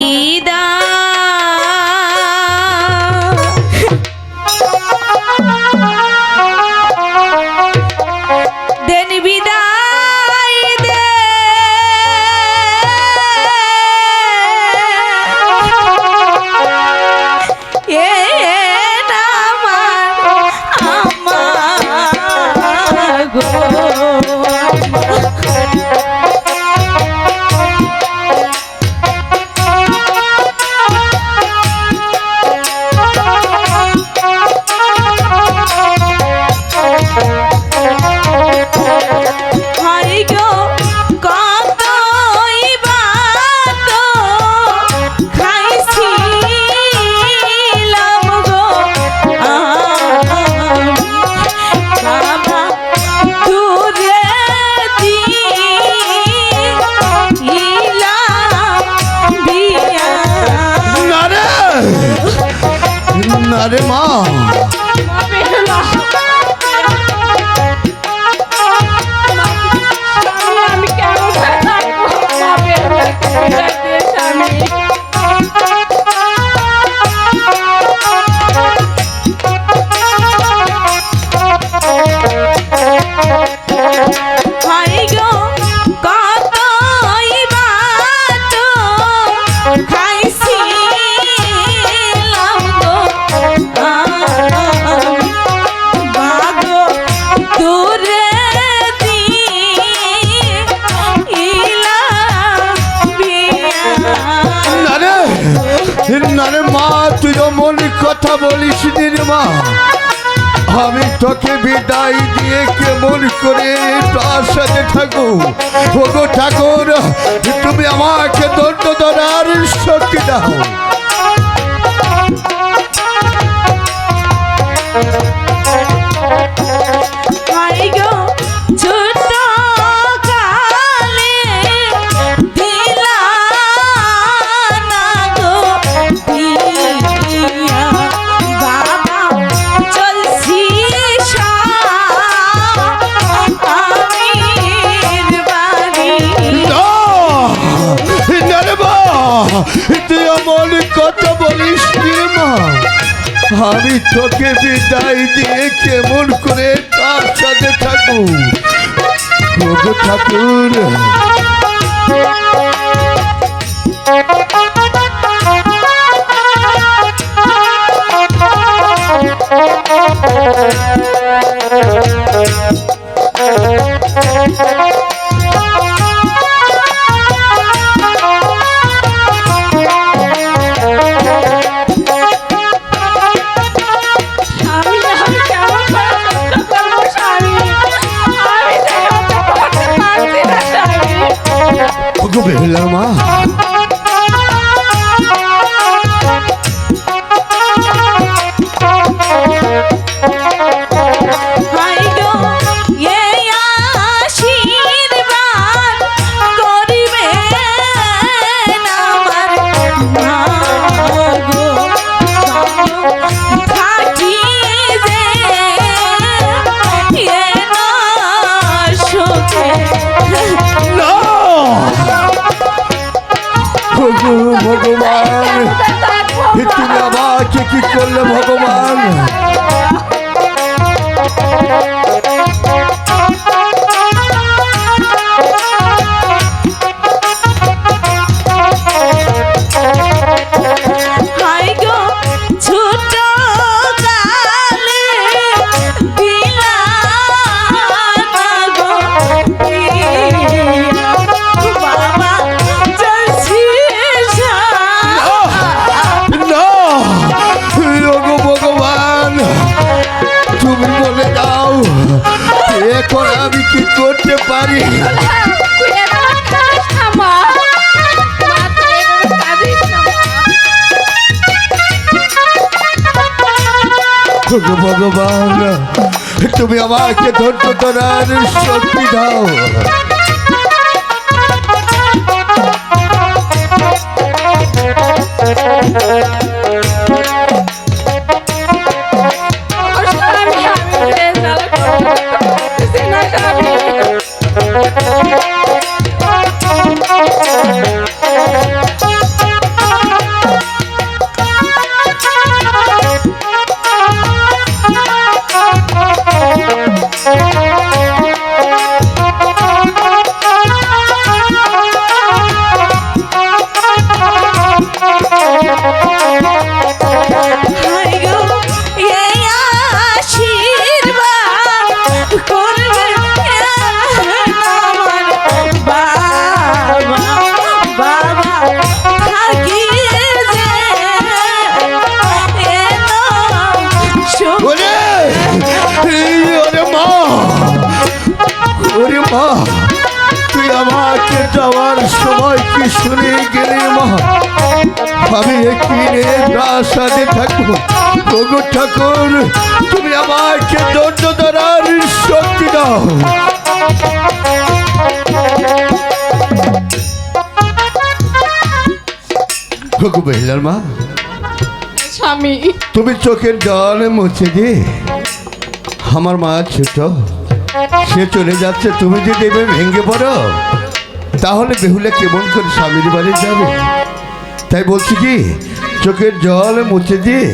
E da. না রে আর মা, তুই মন কথা বলিস মা। আমি তোকে বিদায় দিয়ে কেমন করে তার সাথে ঠাকুর ওগো ঠাকুর, তুমি আমাকে দণ্ড ধরার শক্তি দাও। আমি তোকে বিদায় দিয়ে কেমন করে তার সাথে থাকুন ঠাকুর। ঢুকবে ভগবান। তুমি আমাকে কি করলে ভগবান? ভগবান তুমি আমাকে ধৈর্য ধরার শক্তি দাও। মা তুই আমাকে যাওয়ার সময় কি শুনে গেলি মা? আমি কিনে প্রাসাদে থাকব। প্রভু ঠাকুর তুমি আমাকে দণ্ড ধরার শক্তি দাও। খোকু মহিলার মা স্বামী তুমি চোখের জল মুছে দিয়ে আমার মা ছোট। সে চলে যাচ্ছে, তুমি যদি এভাবে ভেঙে পড়ো, তাহলে বেহুলা কেমন করে স্বামীর বাড়ি যাবে? তাই বলছি কি, চোখের জল মুছে দিয়ে